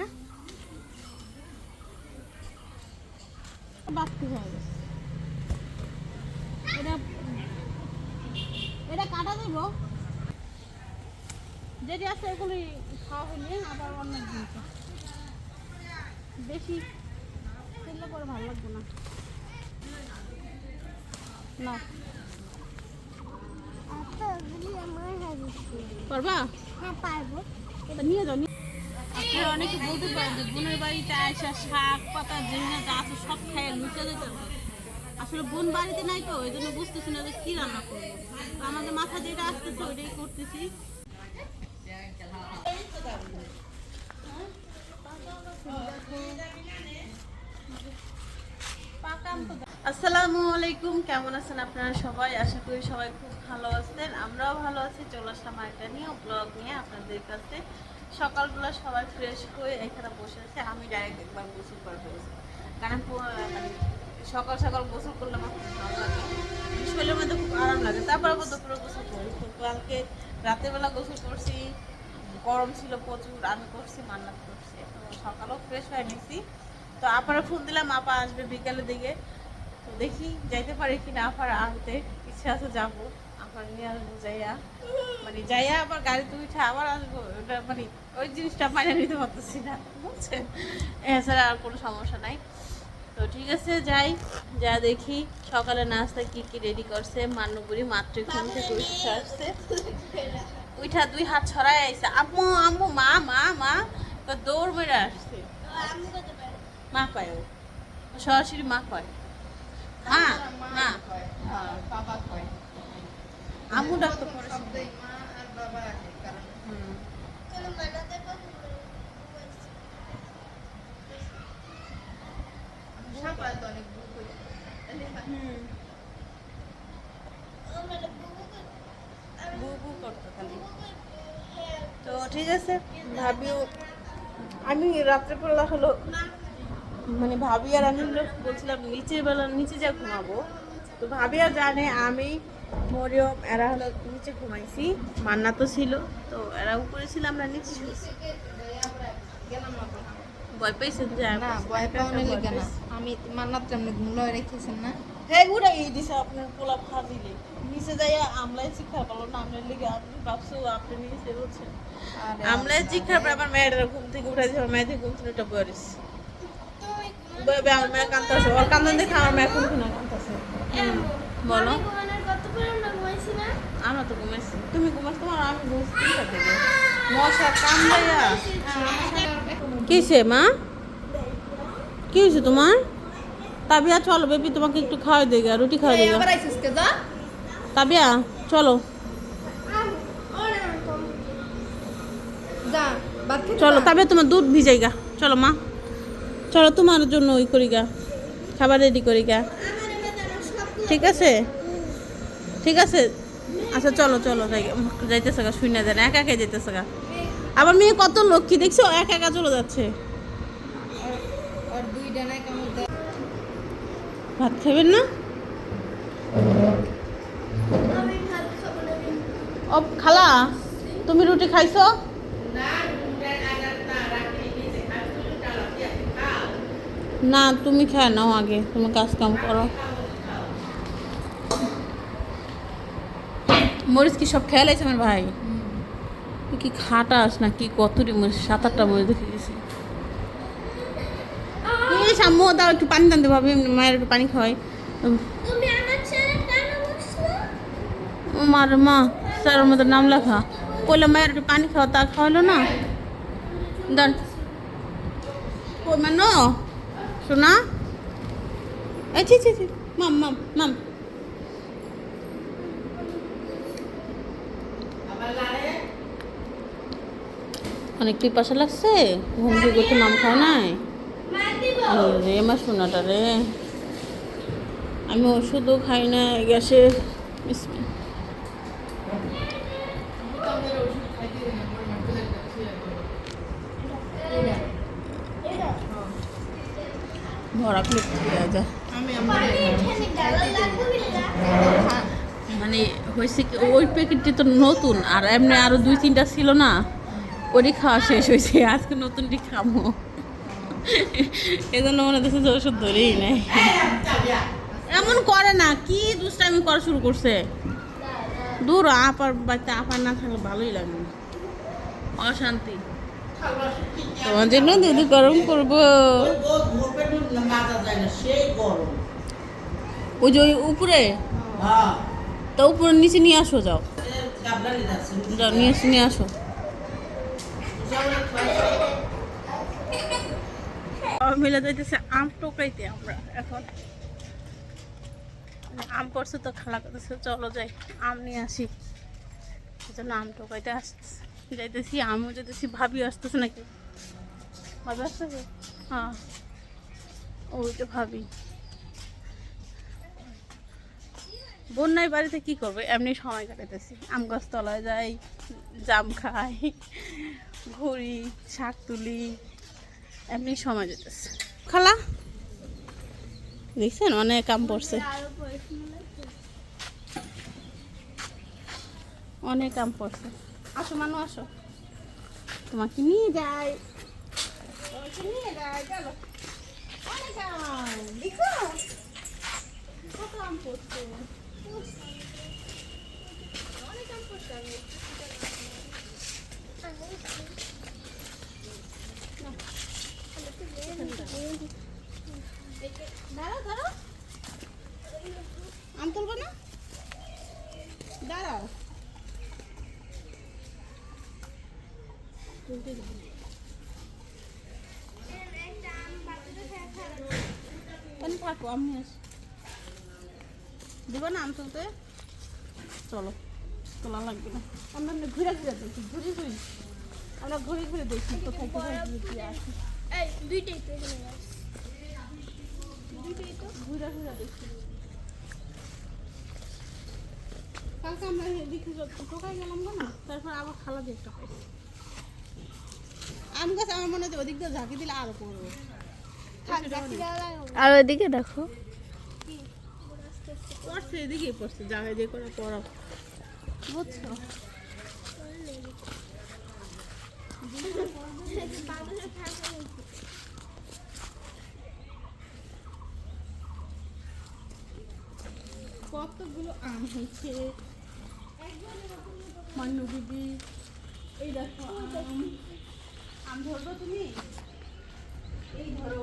না? বাড়তি হয়ে গেছে। এটা এটা কাটা দেব। যেটি আছে এগুলি খাওয়া হলে আবার অনেক জিনিস বেশি খেলে পরে ভালো লাগবে না। না। পারবা? হ্যাঁ পারব। এটা নিয়ে যাও যে বোনের বাড়িতে শাক সব খাইয়ে আসলে বোন বাড়িতে নাই তো, ওই জন্য যে রান্না করব। আমাদের আলাইকুম, কেমন আছেন আপনারা সবাই? আশা করি সবাই খুব ভালো আছেন। আমরাও ভালো আছি, চলে আসলাম একটা নিয়ে ব্লগ নিয়ে আপনাদের কাছে। সকালবেলা সবাই ফ্রেশ হয়ে এখানে বসে আছে। আমি ডাইরেক্ট একবার গোসল করে ফেলেছি কারণ মানে সকাল সকাল গোসল করলে আমার খুব ভালো লাগে। শরীরের মধ্যে খুব আরাম লাগে। তারপর আবার দুপুরে গোসল করি। কালকে রাতেরবেলা গোসল করছি। গরম ছিল প্রচুর, আমি করছি, মান্নাত করছি। তো সকালেও ফ্রেশ হয়ে নিছি। তো আপনারা ফোন দিলাম, আপা আসবে বিকালের দিকে। তো দেখি যাইতে পারি কি না আবার আনতে ইচ্ছা আছে যাব। আসব, যাইয়া। মানে যাইয়া আবার গাড়িতে উঠে আবার আসব। মানে ওই জিনিসটা নিতে না এছাড়া আর কোনো সমস্যা নাই। তো ঠিক আছে, যাই, যা দেখি। সকালে নাস্তা কি কি রেডি করছে? মান্নপুরি মাত্র আসছে। উঠা দুই হাত ছড়াই আইছে। আম্মু আম্মু, মা মা মা, তো দৌড় মেরে আসছে। মা কয় ও? সরাসরি মা কয়। মা মা। আম্মু ডাক্তার বু করতো খালি। তো ঠিক আছে ভাবিও আমি রাত্রেবেলা হলো মানে ভাবি আর আমি বলছিলাম নিচের বেলা নিচে যা ঘুমাবো। তো ভাবি আর জানে আমি মরিয়ম এরা হলো নিচে ঘুমাইছি মান্না তো ছিল তো এরা উপরে ছিল আমরা নিচে শুয়েছি ভয় পাইছেন যে না ভয় পাওয়ানি লাগে না। আমি মান্নাত এমনি ঘুমলো রেখেছেন না। হ্যাঁ উড়াই দিছে আপনার পোলা ভাবিলে নিচে যাইয়া আমলাই শিক্ষা পারল না আপনার লিগে আপনি ভাবছ আপনি নিচে বলছেন আমলাই শিক্ষা পর আমার মেয়ের ঘুম থেকে উঠে দিয়েছে আমার মেয়েদের ঘুম থেকে উঠে পড়িস আমার মেয়ে কান্তাছে ওর কান্দন দেখে আমার মেয়ে কোন কোন কান্তাছে বলো। আমরা তো ঘুমাইছি। তুমি ঘুমাস তোমার আমি ঘুমাইছি তিনটা থেকে মশা কামড়াইয়া। কিসে মা? কি হয়েছে তোমার? তাবিয়া চলো বেবি তোমাকে একটু খাওয়াই দেগা রুটি খাওয়াই দেগা যা তাবিয়া চলো। চলো। তবে তোমার দুধ ভিজাই গা। চলো মা। চলো তোমার জন্য ওই করি গা। খাবার রেডি করি গা। ঠিক আছে? ঠিক আছে? আচ্ছা চলো চলো, যাই, যাইতেছে গা শুনে দেন, একা একা যেতেছে গা। আবার মেয়ে কত লক্ষ্মী, দেখছ? একা একা চলে যাচ্ছে। ভাত খাবেন না? ও খালা, তুমি রুটি খাইছো? না, তুমি খায় নাও আগে, তুমি কাজ কাম করো। মরিচ কি সব খেয়াল আছে আমার ভাই? কি খাটাস না কি কতটি মরিচ সাত আটটা মরিচ দেখে গেছি। সাম্য দাও একটু পানি টানতে ভাবি মায়ের একটু পানি খাওয়াই। মার মা স্যারের মধ্যে নাম লেখা। কইলে মায়ের একটু পানি খাওয়া তা খাওয়ালো না? দান কই মানো শোনা এই ছি ছি ছি। মাম মাম মাম। অনেক পিপাসা লাগছে, ঘুম থেকে উঠে নাম খায় নাই। রে আমার সোনাটা রে। আমি ওষুধও খাই না আমার মানে হয়েছে কি, ওই প্যাকেটটি তো নতুন, আর এমনি আরও দুই তিনটা ছিল না। ওরই খাওয়া শেষ হয়েছে আজকে নতুনটি খামো এই জন্য মনে হচ্ছে যে ওষুধ ধরেই নেই। এমন করে না কি দুষ্টামি করা শুরু করছে। দূর আপার বাড়িতে আপার না থাকলে ভালোই লাগে না। অশান্তি। তোমার জন্য দুধ গরম করব। ওই যে ওই উপরে? তো উপরে নিচে নিয়ে আসো যাও। যাও নিয়ে এসে নিয়ে আসো। মিলে যাইতেছে আম টোকাইতে আমরা এখন। আম পড়ছে তো খালা করতেছে চলো যাই, আম নিয়ে আসি। এই জন্য আম টোকাইতে আসতেছে। যাইতেছি, আমিও যেতেছি ভাবি আসতেছে নাকি? ভাবি আসতেছে? হ্যাঁ। ওই তো ভাবি। বন্যায় বাড়িতে কি করবে? এমনি সময় কাটাতেছি আম গাছ তলায় যাই, জাম খাই। ঘুরি শাক তুলি, এমনি সময় যেতেছে। খালা? দেখছেন অনেক কাম পড়ছে। অনেক কাম পড়ছে। আসো মানু, আসো। তোমাকে নিয়ে যাই। নিয়ে চলো। অনেক আম, দেখো। কত পড়ছে। অনেক পড়ছে। আমি আম না আমি আসি দেবো না আম চলো। তোলা লাগবে না। আমরা ঘুরে ঘুরে দেখি, ঘুরে ঘুরে। আমরা ঘুরে ঘুরে দেখি, কোথায় কোথায় এই দুইটাই তো এখানে দুইটাই তো। ঘুরে ঘুরে দেখি। কালকে আমরা এদিকে টোকাই গেলাম না তারপর আবার খালা দিয়ে একটা আম গাছ আমার মনে হচ্ছে ওদিক দিয়ে ঝাঁকি দিলে আরও পড়বে। আর ওইদিকে দেখো। পড়ছে এদিকেই পড়ছে জায়গায় দিয়ে করে পড়া বুঝছ? থাকবে কতগুলো আম হয়েছে? মান্নু দিদি। এই দেখো আম। আম ধরবো তুমি? এই ধরো।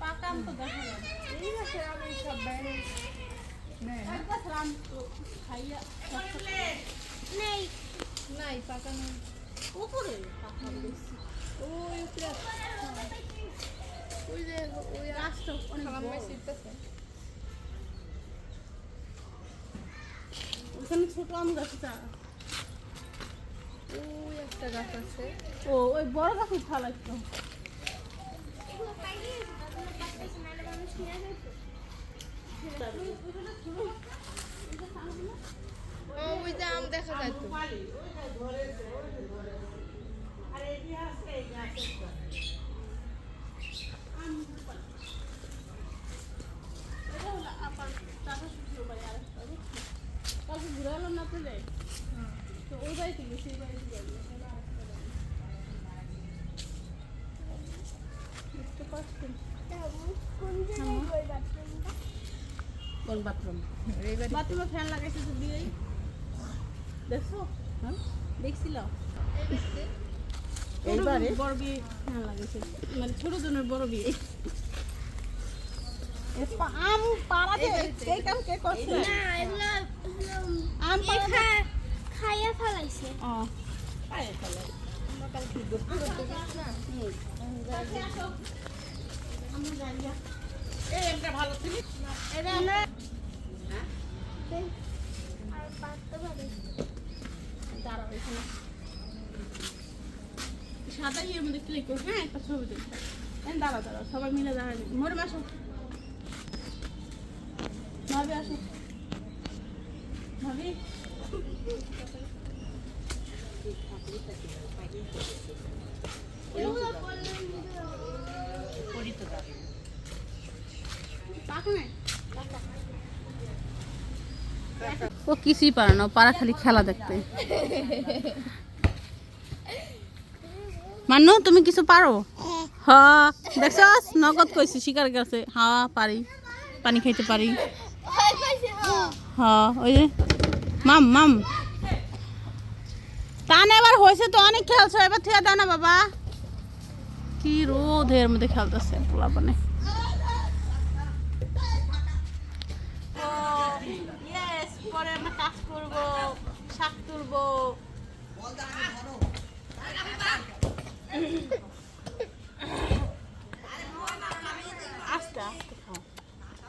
পাকা আম তো দেখা যাবে এই গাছের আমি সব বাইরে। নেই নাই উপরে ওই উপরে ওই যে গাছটা ওখানে ছোট আম গাছ ওই একটা গাছ আছে ও ওই বড় গাছে ভালো একটু ওই যে আম দেখা যায় তো কালকে ঘুরে এলাম না পেলে তো ওই বাড়িতে এই বাড়িতে যাব বুঝতে পারছেন কোন জায়গায় কোন বাথরুম? বাথরুমে ফ্যান লাগাইছে তো দিয়েই। দেখছ? হ্যাঁ? দেখছিল? এইবারে? বড় বিয়ে ফ্যান লাগাইছে। মানে ছোট জনের বড় বিয়ে। এ পা- আম পাড়াতে এই কাম কে করছে? না এগুলো এগুলো আম পাড়াতে খাইয়া ফেলাইছে। ও। এটা আমরা আর পারতে পারি দাঁড়াও এখানে সাদা ইয়ের মধ্যে ক্লিক করো হ্যাঁ? একটা ছবি দেখতে দাঁড়া দাঁড়াও সবাই মিলে দাঁড়া মরে আসো ভাবি আসো ভাবি এগুলো করলে ও কিছুই পারে না পারা খালি খেলা দেখতে। মান্নু, তুমি কিছু পারো? হ, দেখছস? নগদ কইছি, শিকার গেছে। হা, পারি। পানি খাইতে পারি। হ, ওই যে, মাম মাম। টান এবার হয়েছে তো, অনেক খেলছো। এবার দাও না, বাবা। কি রোদের মধ্যে খেলতেছে পোলা পানে পরে আমরা কাজ করব, শাক তুলবো। আস্তে আস্তে খাও।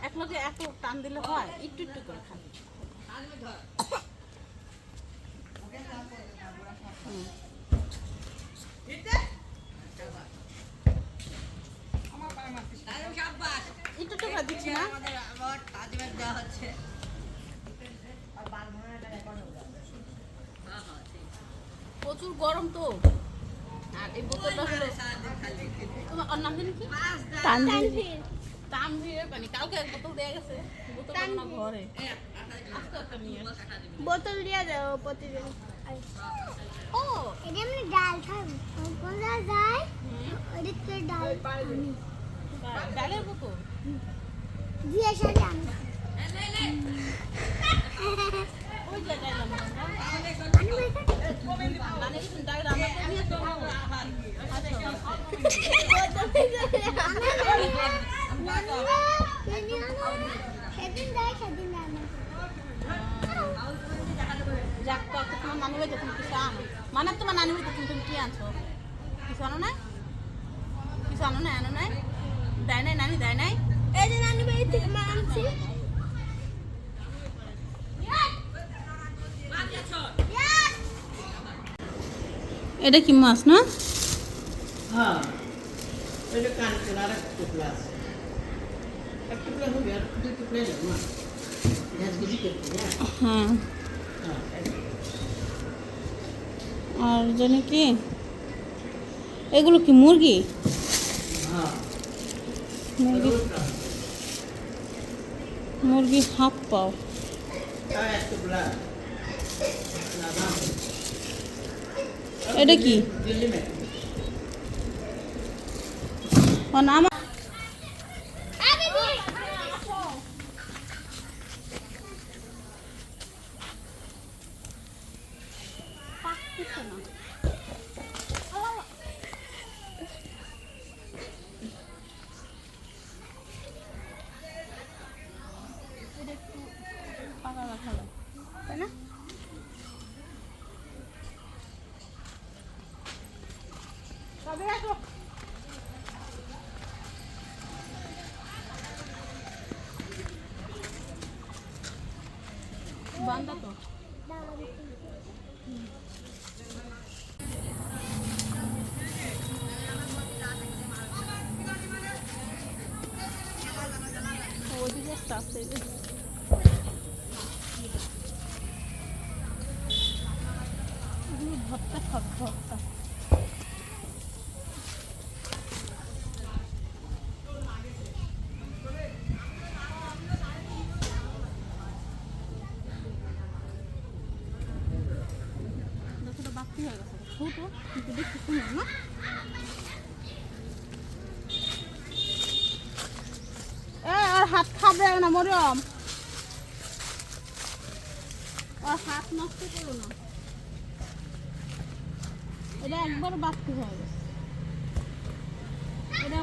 এক লোকে এত টান দিলে হয়, একটু একটু করে খান একটু একটু করে দিচ্ছি না? প্রচুর গরম তো। আর এই বোতলটা হলো তোমার ওর নাম কি? তানভীর। তামভিরের পানি। কালকে এক বোতল দেয়া গেছে। বোতল না ঘরে। আজকে একটা নিয়ে বোতল দিয়ে দাও প্রতিদিন। ও! এটা এমনি ডাল খাব। কোনটা যায় ওদিকে ডাল আমি বা- ডালের বোতল? দিয়ে সাথে আমি। ওই যে মানে তোমার নানি হয়েছে তুমি কি আনছো কিছু আনো না কিছু আনো না নাই দেয় নাই নানি দেয় নাই এই যে নানি বাড়ি থেকে মা আনছি। এটা কি মাছ না? হ্যাঁ আর করতে হ্যাঁ? হ্যাঁ। হ্যাঁ কি এগুলো কি মুরগি? মুরগি। মুরগি হাফ পাও আর এক টুকরা লাগাম এটা কি? দিল্লি में ও নাম আগে দিয়ে তাই না তবে আসো বান্দা হয়ে আর হাত খাবে না, মরিয়ম। হাত নষ্ট করো না। এটা একবার হয়ে গেছে। এটা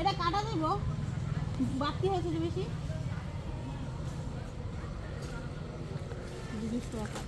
এটা কাটা দেব। বাড়তি হয়েছে বেশি। জিনিস হবে।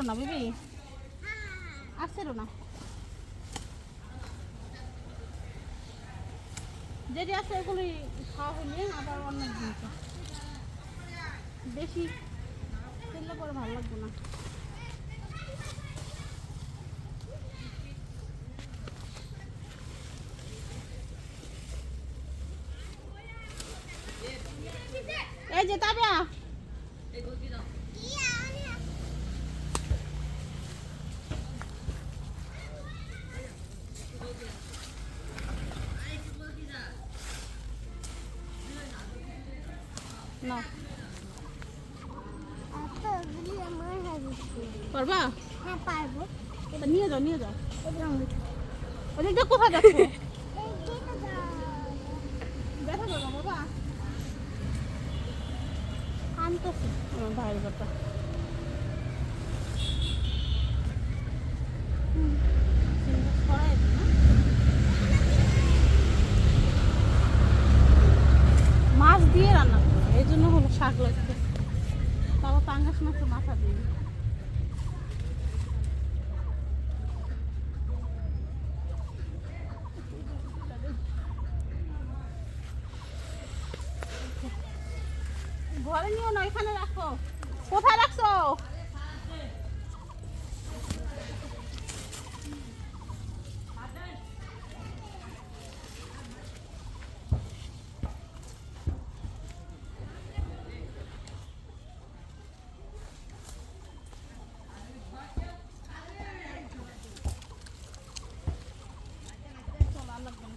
আসছিল না, বেবি? ছিল না। যেটি আছে এগুলি খাওয়া হইলে আবার অন্য বেশি খেলে পরে ভালো লাগবে না এই যে তাবিয়া না আচ্ছা ওগুলি আমার হাতে পারবা? হ্যাঁ পারব। নিয়ে যাও নিয়ে যাও। কোথায় যাচ্ছে এই কেটে দাও দেখা যাবে বাবা আনতেছে আমার ভাইয়ের কথা হুম, সিমটা ছড়াই দিই না? মাছ দিয়ে রান্না করব এই জন্য হলো শাক লাগছে বাবা পাঙ্গাস মাছের মাথা দিই ঘরে নিও না এখানে রাখো কোথায় রাখছো চলো আর লাগবে না।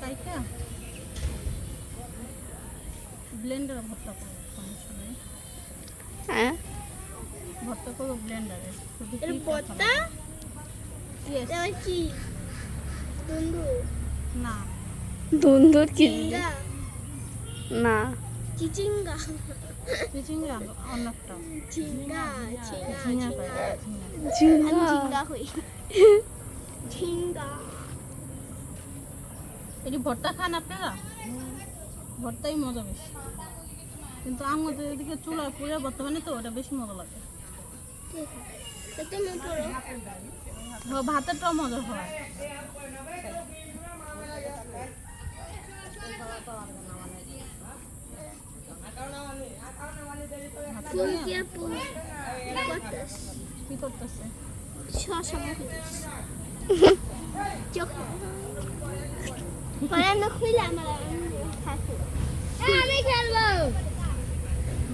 কাইটা ব্লেন্ডারে ভর্তা করব সমস্যা নেই হ্যাঁ ভর্তা করব ব্লেন্ডারে দুন্দু না। দুন্দুর কি? না। চিচিঙ্গা। ঝিঙ্গা ঝিঙ্গা ঝিঙ্গা হই ঝিঙ্গা। এটি ভর্তা খান আপনারা? ভর্তাই মজা বেশি। কিন্তু আমাদের এদিকে চুলা পুরে বর্তমানে তো ওটা বেশি মজা লাগে। পড়ো ভাতেরটাও মজা হয়। কি করতেছে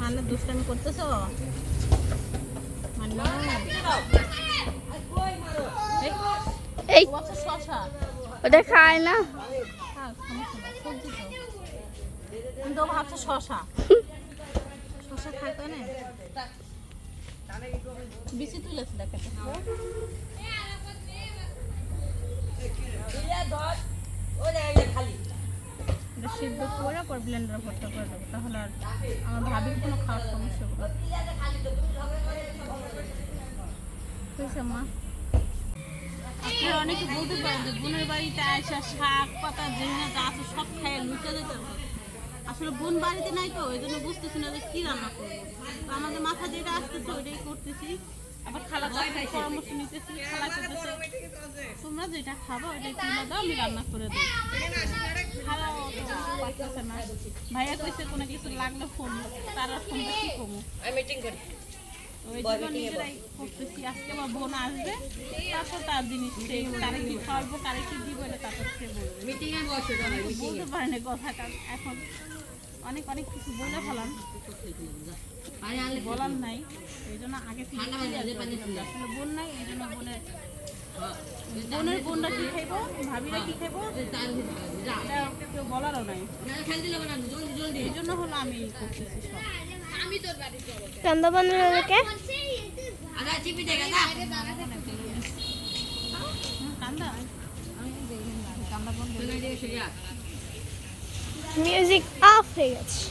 মানে দুষ্টামি করতেছো মানে ওটা খায় না থাক, সমস্যা নাই, সবজি তো। ও ভাবছে শশা। শশা খাইতে না? বেশি তুলেছে দেখাতে সিদ্ধ করে পর ব্লেন্ডারে ভর্তা করে দেবো, তাহলে আর আমার ভাবির কোনো খাওয়ার সমস্যা। হয়েছে মা। আপনারা অনেকে বলতে পারেন যে বোনের বাড়িতে আসা শাক, পাতা যেখানে আছে সব খাইয়ে লুচে যেতে হবে। আসলে বোন বাড়িতে নাই তো ওই জন্য বুঝতেছি না যে কি রান্না করব। আমাদের মাথা যেটা আসতেছে, ওইটাই করতেছি। আবার খালা পরামর্শ নিতেছি, খালা করতেছে তোমরা যেটা খাব, ওইটাই দাও, আমি রান্না করে দেবো। খালা ভাইয়া কইছে কোনো কিছু লাগল ফোন তারা কমু আমি মিটিং করতেছি আজকে আমার বোন আসবে তারপর তার জিনিস সে কি খাওয়াবো তারে কি দিব তারপর সে বলবে। বলতে পারে না কথাটা এখন অনেক অনেক কিছু বলে ফেলাম। বলার নাই এই জন্য আগে আসলে বোন নাই এই জন্য বোনের বোনের বোনরা কি খাইবো ভাবিরা কি খাইবো? এটা কেউ বলারও নাই। এই জন্য হলো আমি করতেছি সব। হলোকে মিউজিক অফ হয়ে গেছে।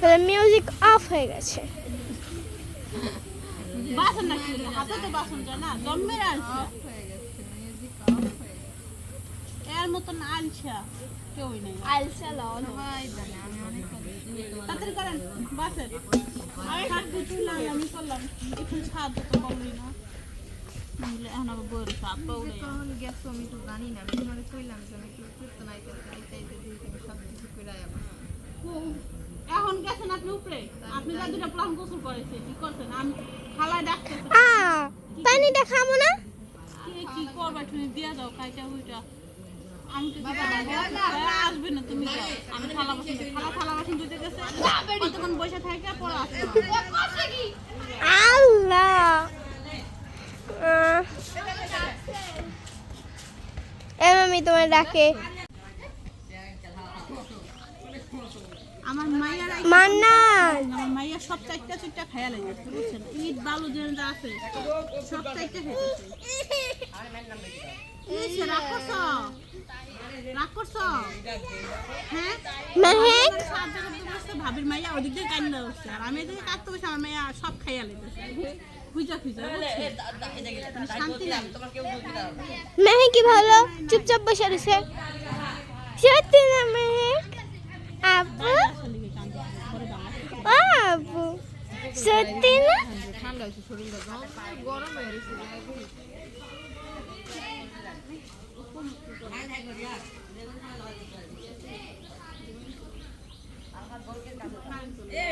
তাহলে মিউজিক অফ হয়ে গেছে। বাসন না হাতে তো বাসন না জন্মের এর মতন আলছা কেউই নেই। আলসা তাড়াতাড়ি করেন বাসের। আমি হাত দিয়ে তুললাম আমি করলাম। একটু ছাদ তো করলি না। এখন আবার বইয়ের ছাদ পাউলে কখন গেছো আমি তো জানি না আমি তোমার কইলাম যে আমি একটু কীর্তন আইতেছে আইতে আইতে দিয়ে সব কিছু করে আবার এখন গেছেন আপনি উপরে? আপনি যা দুটা প্লান গোসল করেছে কি করছেন? আমি খালায় ডাকতেছে। পানিটা খাব না? কি কি করবা তুমি? দিয়া দাও কাইটা হইটা। আমি তো দিতে পারব না। এ, আসবে না তুমি আমি থালা বাসন দিই। থালা বাসন দিতে গেছে। কতক্ষণ বসে থাকে পরে আসবে। আল্লাহ আহ। এ মামি তোমার ডাকে। আমার মায়ের মান্নান আমার মাইয়া সব চারটা বুঝছেন? ইট বালু যে আছে সব চারটা হ্যাঁ? ভাবির মাইয়া ওদিক দিয়ে কান্না উঠছে আর আমি এদিকে কাটতে বসে আমার মাইয়া সব খাইয়া লেগেছে মেহেক কি ভালো? চুপচাপ বসে রয়েছে। সত্যি না মেহেক? আপু আপু সত্যি না? ঠান্ডা হয়েছে শরীরটা গরম হয়ে এ